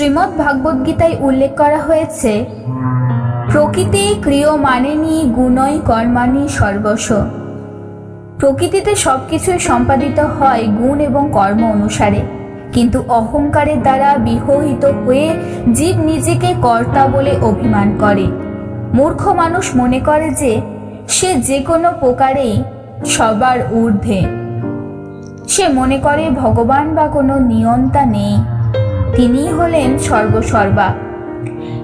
শ্রীমদ্ গীতায় উল্লেখ করা হয়েছে, প্রকৃতি ক্রিয় মানেনি গুণই কর্মানি সর্বস্ব। প্রকৃতিতে সবকিছুই সম্পাদিত হয় গুণ এবং কর্ম অনুসারে। কিন্তু অহংকারের দ্বারা বিহহিত হয়ে জীব নিজেকে কর্তা বলে অভিমান করে। মূর্খ মানুষ মনে করে যে, সে যে কোনো প্রকারেই সবার ঊর্ধ্বে। সে মনে করে ভগবান বা কোনো নিয়ন্তা নেই। তিনিই হলেন সর্বসর্বা।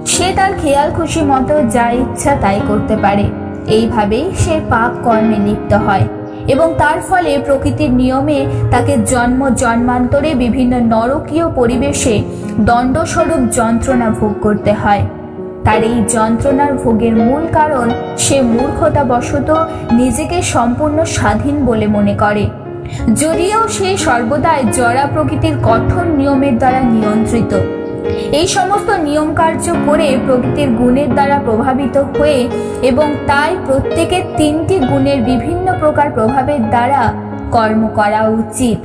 সে তার খেয়াল খুশি মতো যা ইচ্ছা তাই করতে পারে। এইভাবেই সে পাপ কর্মে লিপ্ত হয় এবং তার ফলে প্রকৃতির নিয়মে তাকে জন্ম জন্মান্তরে বিভিন্ন নরকীয় পরিবেশে দণ্ডস্বরূপ যন্ত্রণা ভোগ করতে হয়। তার এই যন্ত্রণার ভোগের মূল কারণ সে মূর্খতাবশত নিজেকে সম্পূর্ণ স্বাধীন বলে মনে করে। যদিও সে সর্বদাই জরা প্রকৃতির কঠোর নিয়মের দ্বারা নিয়ন্ত্রিত। এই সমস্ত নিয়ম কার্য করে প্রকৃতির গুণের দ্বারা প্রভাবিত হয়ে এবং তাই প্রত্যেকের তিনটি গুণের বিভিন্ন প্রকার প্রভাবের দ্বারা কর্ম করা উচিত।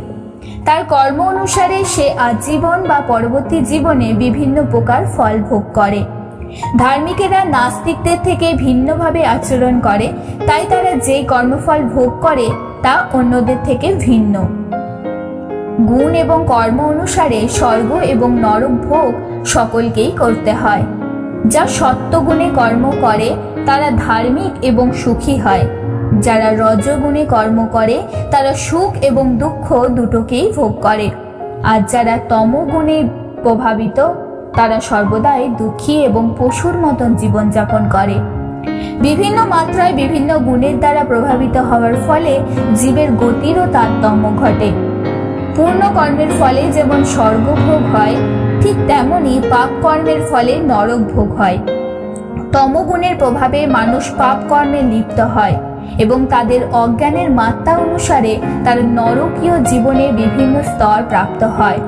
তার কর্ম অনুসারে সে আজীবন বা পরবর্তী জীবনে বিভিন্ন প্রকার ফল ভোগ করে। ধার্মিকেরা নাস্তিকদের থেকে ভিন্নভাবে আচরণ করে, তাই তারা যে কর্মফল ভোগ করে, তা অন্যদের থেকে ভিন্ন। গুণ এবং কর্ম অনুসারে স্বর্গ এবং নরক ভোগ সকলকেই করতে হয়। যা সত্যগুণে কর্ম করে, তারা ধার্মিক এবং সুখী হয়। যারা রজগুণে কর্ম করে, তারা সুখ এবং দুঃখ দুটোকেই ভোগ করে। আর যারা তমগুণে প্রভাবিত তারা সর্বদাই দুঃখী এবং পশুর মতন জীবনযাপন করে। বিভিন্ন মাত্রায় বিভিন্ন গুণের দ্বারা প্রভাবিত হওয়ার ফলে জীবের গতিরও তারতম্য ঘটে। পূর্ণ কর্মের ফলে যেমন স্বর্গভোগ হয়, ঠিক তেমনি পাপ কর্মের ফলে নরক ভোগ হয়। তমগুণের প্রভাবে মানুষ পাপ কর্মে লিপ্ত হয় এবং তাদের অজ্ঞানের মাত্রা অনুসারে তার নরকীয় জীবনে বিভিন্ন স্তর প্রাপ্ত হয়।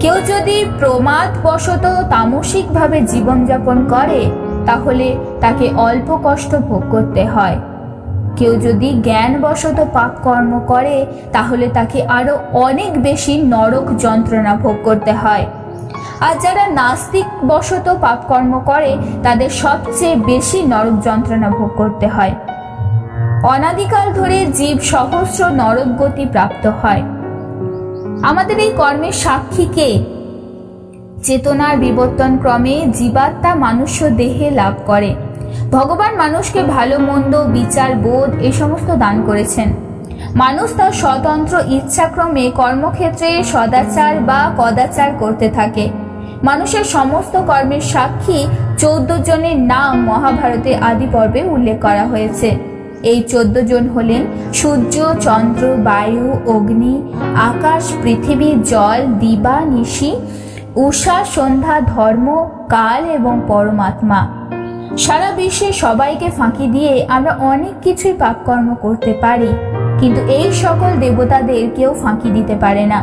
কেউ যদি প্রমাদবশত তামসিকভাবে জীবনযাপন করে, তাহলে তাকে অল্প কষ্ট ভোগ করতে হয়। কেউ যদি জ্ঞানবশত পাপ কর্ম করে, তাহলে তাকে আরও অনেক বেশি নরক যন্ত্রণা ভোগ করতে হয়। আর যারা নাস্তিক বশত পাপকর্ম করে, তাদের সবচেয়ে বেশি নরক যন্ত্রণা ভোগ করতে হয়। অনাদিকাল ধরে জীব সহস্র নরক গতি প্রাপ্ত হয়। আমাদের এই কর্মের সাক্ষীকে চেতনার বিবর্তন ক্রমে জীবাত্মা মানুষ্য দেহে লাভ করে। ভগবান মানুষকে ভালো, মন্দ, বিচার, বোধ এ সমস্ত দান করেছেন। মানুষ তার স্বতন্ত্র ইচ্ছাক্রমে কর্মক্ষেত্রে সদাচার বা কদাচার করতে থাকে। মানুষের সমস্ত কর্মের সাক্ষী চৌদ্দ জনের নাম মহাভারতে আদি পর্বে উল্লেখ করা হয়েছে। এই চোদ্দ জন হলেন সূর্য, চন্দ্র, বায়ু, অগ্নি, আকাশ, পৃথিবী, জল, দিবা, নিশি, উষা, সন্ধ্যা, ধর্ম, কাল এবং পরমাত্মা। সারা বিশ্বে সবাইকে ফাঁকি দিয়ে আমরা অনেক কিছুই পাপকর্ম করতে পারি, কিন্তু এই সকল দেবতাদের কেউ ফাঁকি দিতে পারে না।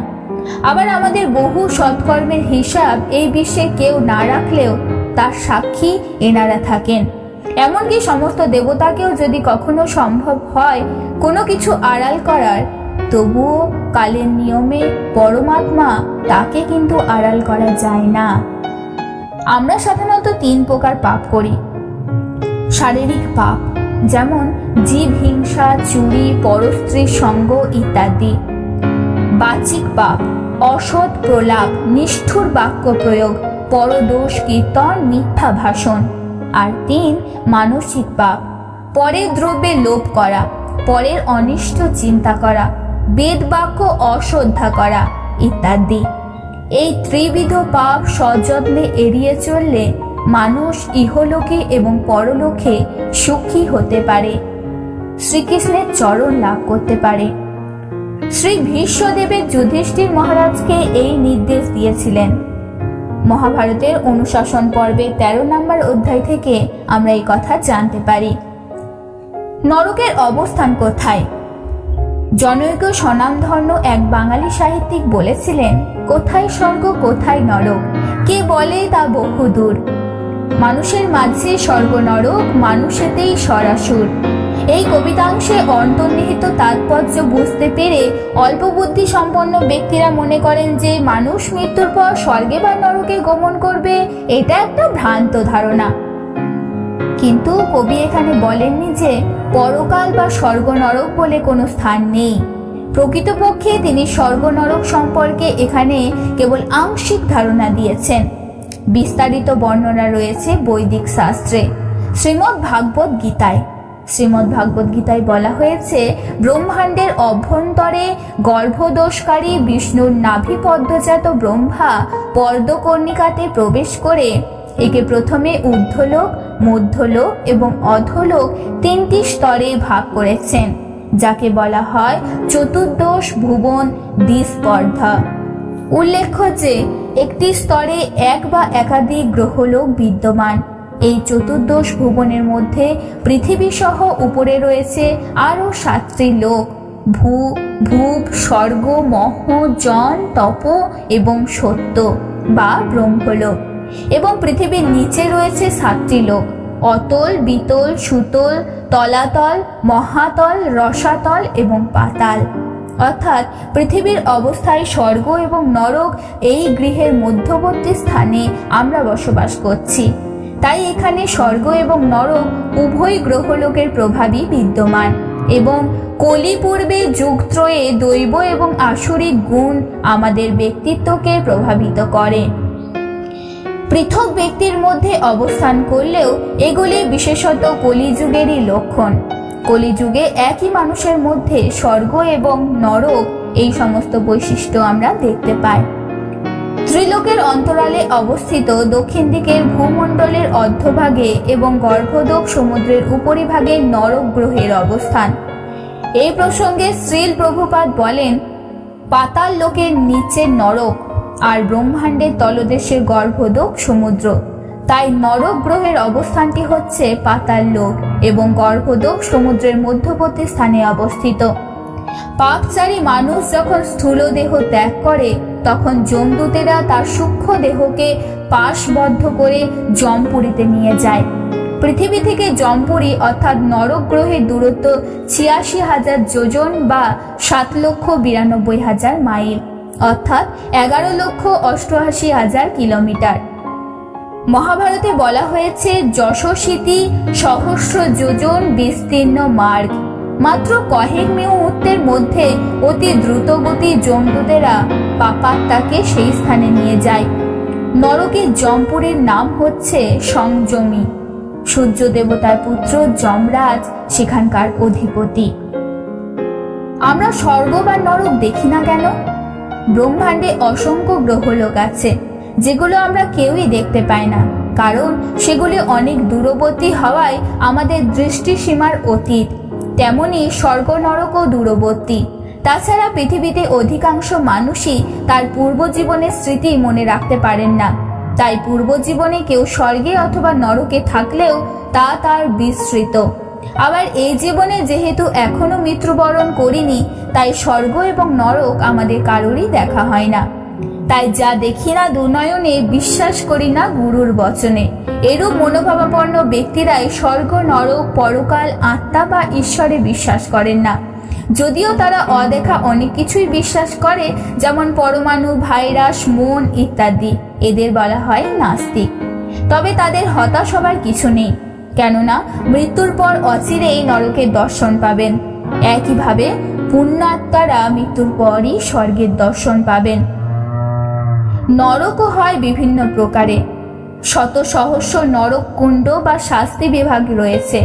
আবার আমাদের বহু সৎকর্মের হিসাব এই বিশ্বে কেউ না রাখলেও তার সাক্ষী এনারা থাকেন। এমনকি সমস্ত দেবতাকেও যদি কখনো সম্ভব হয় কোনো কিছু আড়াল করার, তবুও কালের নিয়মে পরমাত্মা তাকে কিন্তু আড়াল করা যায় না। আমরা সাধারণত তিন প্রকার পাপ করি। শারীরিক পাপ, যেমন জীব, হিংসা, চুরি পরস্ত্রীর সঙ্গ ইত্যাদি। বাচিক পাপ, অসৎ প্রলাপ, নিষ্ঠুর বাক্য প্রয়োগ, পরদোষ, কীর্তন, মিথ্যা ভাষণ। আর তিন, মানসিক পাপ। পরের দ্রব্যে লোভ করা, পরের অনিষ্ট চিন্তা করা, বেদ বাক্য অশ্রদ্ধা করা ইত্যাদি। এই ত্রিবিধ পাপ সযত্নে এড়িয়ে চললে মানুষ ইহলোকে এবং পরলোকে সুখী হতে পারে। শ্রীকৃষ্ণের চরণ লাভ করতে পারে। শ্রী ভীষ্মদেবের যুধিষ্ঠির মহারাজকে এই নির্দেশ দিয়েছিলেন। মহাভারতের অনুশাসন পর্বে ১৩ নম্বর অধ্যায় থেকে আমরা এই কথা জানতে পারি। নরকের অবস্থান কোথায়? জনৈক স্বনামধন্য এক বাঙালি সাহিত্যিক বলেছিলেন, কোথায় স্বর্গ, কোথায় নরক? কে বলে তা বহুদূর? মানুষের মাঝে স্বর্গ নরক, মানুষেতেই সরাসুর এই কবিতাংশে অন্তর্নিহিত তাৎপর্য বুঝতে পেরে অল্প বুদ্ধি সম্পন্ন ব্যক্তিরা মনে করেন যে মানুষ মৃত্যুর পর স্বর্গে বা নরকে গমন করবে, এটা একটা ভ্রান্ত ধারণা। কিন্তু কবি এখানে বলেননি যে পরকাল বা স্বর্গ নরক বলে কোনো স্থান নেই। প্রকৃতপক্ষে তিনি স্বর্গ নরক সম্পর্কে এখানে কেবল আংশিক ধারণা দিয়েছেন। বিস্তারিত বর্ণনা রয়েছে বৈদিক শাস্ত্রে। শ্রীমদ্ ভাগবত গীতায়। শ্রীমদ্ ভাগবত গীতায় বলা হয়েছে, ব্রহ্মাণ্ডের অভ্যন্তরে গর্ভদোষকারী বিষ্ণুর নাভি পদ্মজাত ব্রহ্মা পর্দকর্ণিকাতে প্রবেশ করে। একে প্রথমে ঊর্ধ্বলোক, মধ্যলোক এবং অধলোক তিনটি স্তরে ভাগ করেছেন, যাকে বলা হয় চতুর্দশ ভুবন দ্বিস্পর্ধা। উল্লেখ্য যে, একটি স্তরে এক বা একাধিক গ্রহলোক বিদ্যমান। এই চতুর্দশ ভুবনের মধ্যে পৃথিবী সহ উপরে রয়েছে আরও সাতটি লোক। ভূ, ভূপ, স্বর্গ, মহ, জন, তপ এবং সত্য বা ব্রহ্মলোক। এবং পৃথিবীর নিচে রয়েছে সাতটি লোক। অতল, বিতল, সুতল, তলাতল, মহাতল, রসাতল এবং পাতাল। অর্থাৎ পৃথিবীর অবস্থায় স্বর্গ এবং নরক এই গৃহের মধ্যবর্তী স্থানে আমরা বসবাস করছি। তাই এখানে স্বর্গ এবং নরক উভয় গ্রহলোকের প্রভাবই বিদ্যমান এবং কলি পূর্বে যুগত্রয়ে দৈব এবং আসরিক গুণ আমাদের ব্যক্তিত্বকে প্রভাবিত করে। পৃথক ব্যক্তির মধ্যে অবস্থান করলেও এগুলি বিশেষত কলিযুগেরই লক্ষণ। কলিযুগে একই মানুষের মধ্যে স্বর্গ এবং নরক এই সমস্ত বৈশিষ্ট্য আমরা দেখতে পাই। ত্রিলোকের অন্তরালে অবস্থিত দক্ষিণ দিকের ভূমণ্ডলের অর্ধভাগে এবং গর্ভদোক সমুদ্রের উপরিভাগে নরক গ্রহের অবস্থান। এই প্রসঙ্গে শ্রীল প্রভুপাদ বলেন, পাতাল লোকের নিচে নরক আর ব্রহ্মাণ্ডের তলদেশে গর্ভদোক সমুদ্র। তাই নরক গ্রহের অবস্থানটি হচ্ছে পাতাল লোক এবং গর্ভদোক সমুদ্রের মধ্যবর্তী স্থানে অবস্থিত। পাপচারী মানুষ যখন স্থূল দেহ ত্যাগ করে তখন যমদূতেরা তার সূক্ষ্ম দেহকে পাশবদ্ধ করে জমপুরীতে নিয়ে যায়। পৃথিবী থেকে জমপুরি অর্থাৎ নরক গ্রহের দূরত্ব ছিয়াশি হাজার যোজন বা সাত লক্ষ বিরানব্বই হাজার মাইল, অর্থাৎ এগারো লক্ষ অষ্টআশি হাজার কিলোমিটার। মহাভারতে বলা হয়েছে, যশস্বীতি সহস্র যোজন বিস্তীর্ণ মার্গ। মাত্র কয়েক মুহূর্তের মধ্যে অতি দ্রুতগতি জমদূতেরা পাপাত্মাকে সেই স্থানে নিয়ে যায়। নরকের জমপুরের নাম হচ্ছে সংযমী। সূর্য দেবতার পুত্র যমরাজ সেখানকার অধিপতি। আমরা স্বর্গ বা নরক দেখি না কেন? ব্রহ্মাণ্ডে অসংখ্য গ্রহলোক আছে, যেগুলো আমরা কেউই দেখতে পাই না। কারণ সেগুলি অনেক দূরবর্তী হওয়ায় আমাদের দৃষ্টিসীমার অতীত। তেমনি স্বর্গ নরকও দূরবর্তী। তাছাড়া পৃথিবীতে অধিকাংশ মানুষই তার পূর্বজীবনের স্মৃতি মনে রাখতে পারেন না। তাই পূর্বজীবনে কেউ স্বর্গে অথবা নরকে থাকলেও তা তার বিস্মৃত আবার এই জীবনে যেহেতু এখনও মৃত্যুবরণ করিনি, তাই স্বর্গ এবং নরক আমাদের কারোরই দেখা হয় না। তাই যা দেখি না দুনয়নে বিশ্বাস করি না গুরুর বচনে। এরূপ মনোভাবাপন্ন ব্যক্তিরাই স্বর্গ, নরক, পরকাল, আত্মা বা ঈশ্বরে বিশ্বাস করেন না। যদিও তারা অদেখা অনেক কিছুই বিশ্বাস করে, যেমন পরমাণু, ভাইরাস, মন ইত্যাদি। এদের বলা হয় নাস্তিক। তবে তাদের হতাশ হবার কিছু নেই। কেননা মৃত্যুর পর অচিরেই নরকের দর্শন পাবেন। একইভাবে পুণ্যাত্মারা মৃত্যুর পরই স্বর্গের দর্শন পাবেন। নরকও হয় বিভিন্ন প্রকারে। শত সহস্র নরক কুণ্ড বা শাস্তি বিভাগ রয়েছে।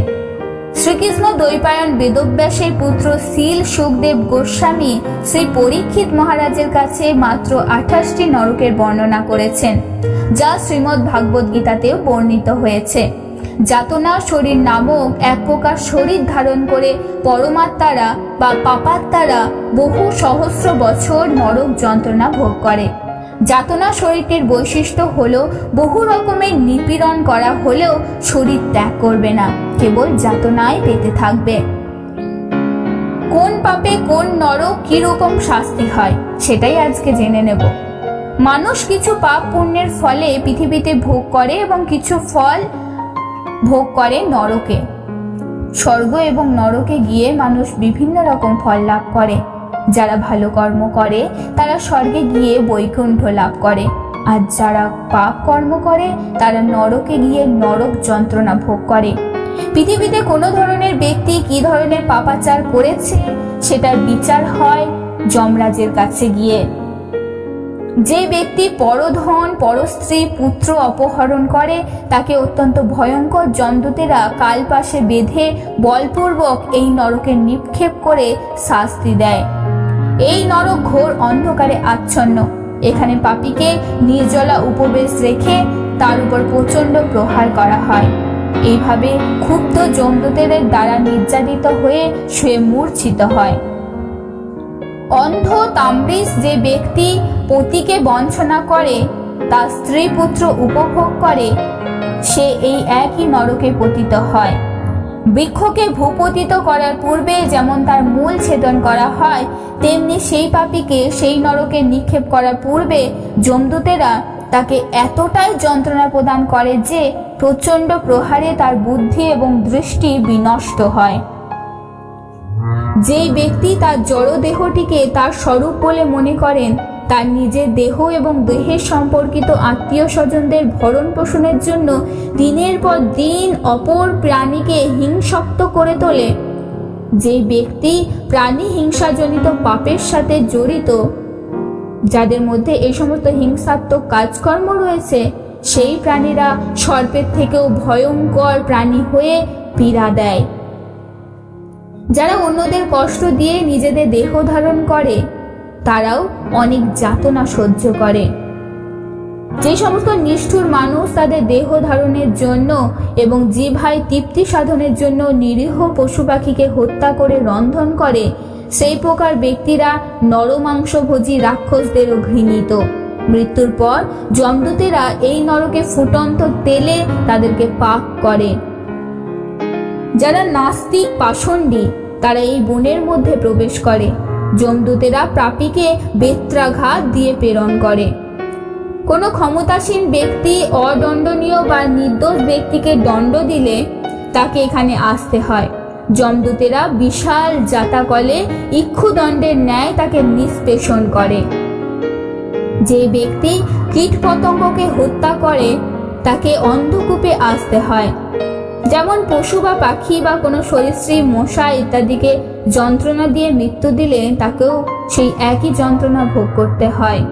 শ্রীকৃষ্ণ দ্বৈপায়ন বেদব্যাসের পুত্র শীল সুখদেব গোস্বামী শ্রী পরীক্ষিত মহারাজের কাছে মাত্র আঠাশটি নরকের বর্ণনা করেছেন, যা শ্রীমদ্ ভাগবত গীতাতেও বর্ণিত হয়েছে। যাতনা শরীর নামক এক প্রকার শরীর ধারণ করে পরমাত্মারা বা পাপাত্মারা বহু সহস্র বছর নরক যন্ত্রণা ভোগ করে। যাতনা শরীরটির বৈশিষ্ট্য হলো বহু রকমের নিপীড়ন করা হলেও শরীর ত্যাগ করবে না, কেবল যাতনায় পেতে থাকবে। কোন পাপে কোন নরক কীরকম শাস্তি হয়, সেটাই আজকে জেনে নেব। মানুষ কিছু পাপ পুণ্যের ফলে পৃথিবীতে ভোগ করে এবং কিছু ফল ভোগ করে নরকে। স্বর্গ এবং নরকে গিয়ে মানুষ বিভিন্ন রকম ফল লাভ করে। যারা ভালো কর্ম করে, তারা স্বর্গে গিয়ে বৈকুণ্ঠ লাভ করে। আর যারা পাপ কর্ম করে, তারা নরকে গিয়ে নরক যন্ত্রণা ভোগ করে। পৃথিবীতে কোনো ধরনের ব্যক্তি কি ধরনের পাপাচার করেছে, সেটার বিচার হয় যমরাজের কাছে গিয়ে। যে ব্যক্তি পরধন, পরস্ত্রী, পুত্র অপহরণ করে, তাকে অত্যন্ত ভয়ঙ্কর জমদূতেরা কাল পাশে বেঁধে বলপূর্বক এই নরকে নিক্ষেপ করে শাস্তি দেয়। এই নরক ঘোর অন্ধকারে আচ্ছন্ন। এখানে পাপীকে নির্জলা উপবেশ রেখে তার উপর প্রচণ্ড প্রহার করা হয়। এইভাবে ক্ষুব্ধ জমদূতেদের দ্বারা নির্যাতিত হয়ে শুয়ে মূর্ছিত হয়। অন্ধ তাম্রিস যে ব্যক্তি পতিকে বঞ্চনা করে তার স্ত্রী পুত্র উপভোগ করে, সে এই একই নরকে পতিত হয়। বৃক্ষকে ভূপতিত করার পূর্বে যেমন তার মূল ছেদন করা হয়, তেমনি সেই পাপীকে সেই নরকে নিক্ষেপ করার পূর্বে জমদূতেরা তাকে এতটাই যন্ত্রণা প্রদান করে যে প্রচণ্ড প্রহারে তার বুদ্ধি এবং দৃষ্টি বিনষ্ট হয়। যেই ব্যক্তি তার জড়দেহটিকে তার স্বরূপ বলে মনে করেন তার নিজের দেহ এবং দেহের সম্পর্কিত আত্মীয় স্বজনদের ভরণ পোষণের জন্য দিনের পর দিন অপর প্রাণীকে হিংসক্ত করে তোলে। যে ব্যক্তি প্রাণী হিংসাজনিত পাপের সাথে জড়িত, যাদের মধ্যে এই সমস্ত হিংসাত্মক কাজকর্ম রয়েছে, সেই প্রাণীরা সর্পের থেকেও ভয়ঙ্কর প্রাণী হয়ে পীড়া দেয়। যারা অন্যদের কষ্ট দিয়ে নিজেদের দেহ ধারণ করে তারাও অনেক যাতনা সহ্য করে। যে সমস্ত নিষ্ঠুর মানুষ তাদের দেহ ধারণের জন্য এবং জিভাই তৃপ্তি সাধনের জন্য নিরীহ পশু পাখিকে হত্যা করে রন্ধন করে, সেই প্রকার ব্যক্তিরা নরমাংসভোজী রাক্ষসদেরও ঘৃণিত। মৃত্যুর পর যমদূতেরা এই নরকে ফুটন্ত তেলে তাদেরকে পাক করে। যারা নাস্তিক পাষণ্ডী, তারা এই বনের মধ্যে প্রবেশ করে। যমদূতেরা প্রাপীকে বেত্রাঘাত দিয়ে প্রেরণ করে। কোনো ক্ষমতাসীন ব্যক্তি অদণ্ডনীয় বা নির্দোষ ব্যক্তিকে দণ্ড দিলে তাকে এখানে আসতে হয়। যমদূতেরা বিশাল জাতাকলে ইক্ষুদণ্ডের ন্যায় তাকে নিষ্পেষণ করে। যে ব্যক্তি কীট পতঙ্গকে হত্যা করে, তাকে অন্ধকূপে আসতে হয়। যেমন পশু বা পাখি বা কোনো সরীসৃপ মশা ইত্যাদিকে যন্ত্রণা দিয়ে মৃত্যু দিলে তাকেও সেই একই যন্ত্রণা ভোগ করতে হয়।